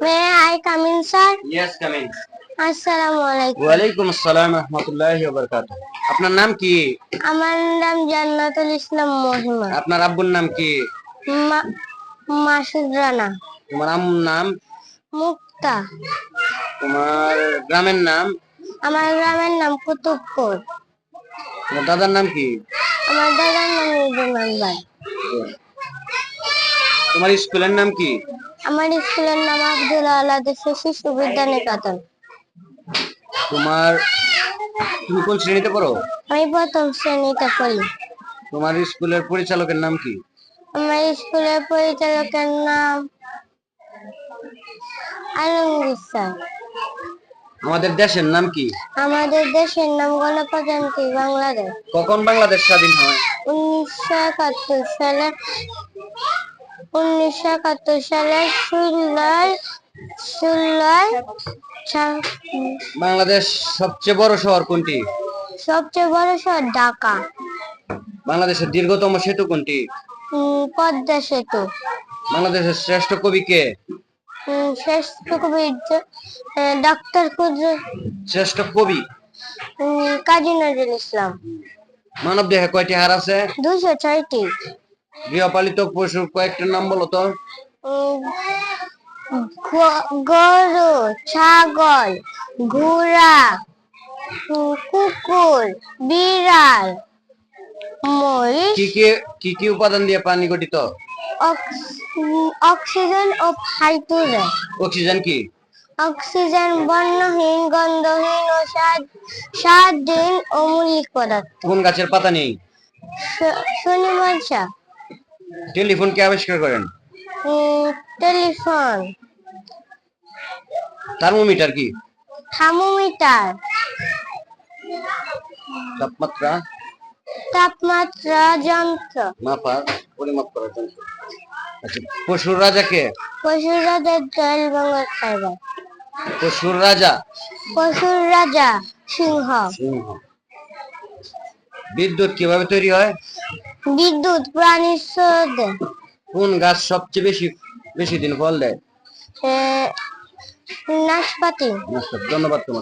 May I come in sir yes coming আসসালামু আলাইকুম ওয়ালাইকুম আসসালাম রহমতুল্লাহি ওয়া বারাকাতুহু আপনার নাম কি আমার নাম জান্নাতুল ইসলাম মহিমা আপনার আব্বুর নাম কি মা- মাসুদ রানা তোমার আম্মুর নাম মুক্তা তোমার গ্রামের নাম আমার গ্রামের নাম কুতুবপুর তোমার দাদার নাম কি আমার দাদার নাম ঈদুল ভাই তোমার স্কুলের নাম কি আমার স্কুলের নাম আব্দুল আলাদা শিশু বিদ্যা নিকেতন তোমার তুমি কোন শ্রেণীতে পড়ো? আমি প্রথম শ্রেণীতে পড়ি। তোমার স্কুলের পরিচালকের নাম কি? আমার স্কুলের পরিচালকের নাম আলমগীর স্যার। আমাদের দেশের নাম কি? আমাদের দেশের নাম গণপ্রজাতন্ত্রী বাংলাদেশ। কখন বাংলাদেশ স্বাধীন হয়? উনিশশো একাত্তর সালে উনিশশো একাত্তর সালে ষোলোই ষোলোই বাংলাদেশ সবচেয়ে বড় শহর কোনটি? সবচেয়ে বড় শহর ঢাকা। বাংলাদেশের দীর্ঘতম সেতু কোনটি? পদ্মা সেতু। বাংলাদেশের শ্রেষ্ঠ কবি কে? শেষ কবি ডক্টর কুদ্র শ্রেষ্ঠ কবি? কাজী নজরুল ইসলাম। মানব দেহে কয়টি হাড় আছে? দুশো ছয়টি। গৃহপালিত পশুর কয়েকটির নাম বলো তো? গরু ছাগল ঘোড়া কুকুর বিড়াল মহিষ কি কি কি কি উপাদান দিয়ে পানি গঠিত? অক্সিজেন ও হাইড্রোজেন। অক্সিজেন কি? অক্সিজেন বর্ণহীন গন্ধহীন ও স্বাদ স্বাদহীন ও মৌলিক পদার্থ। কোন গাছের পাতা নেই? শনি মনসা টেলিফোন কে আবিষ্কার করেন। টেলিফোন। থার্মোমিটার কি? থার্মোমিটার। তাপমাত্রা? তাপমাত্রা যন্ত্র। মাপা পরিমাপ করার যন্ত্র। আচ্ছা পশুর রাজাকে পশুর রাজা জল বেঙ্গল টাইগার পশুর রাজা? পশুর রাজা সিংহ। সিংহ। বিদ্যুৎ কীভাবে তৈরি হয়? বিদ্যুৎ প্রাণী স্রোতে কোন গাছ সবচেয়ে বেশি বেশি দিন ফল দেয়? নাশপাতি ধন্যবাদ তোমাকে।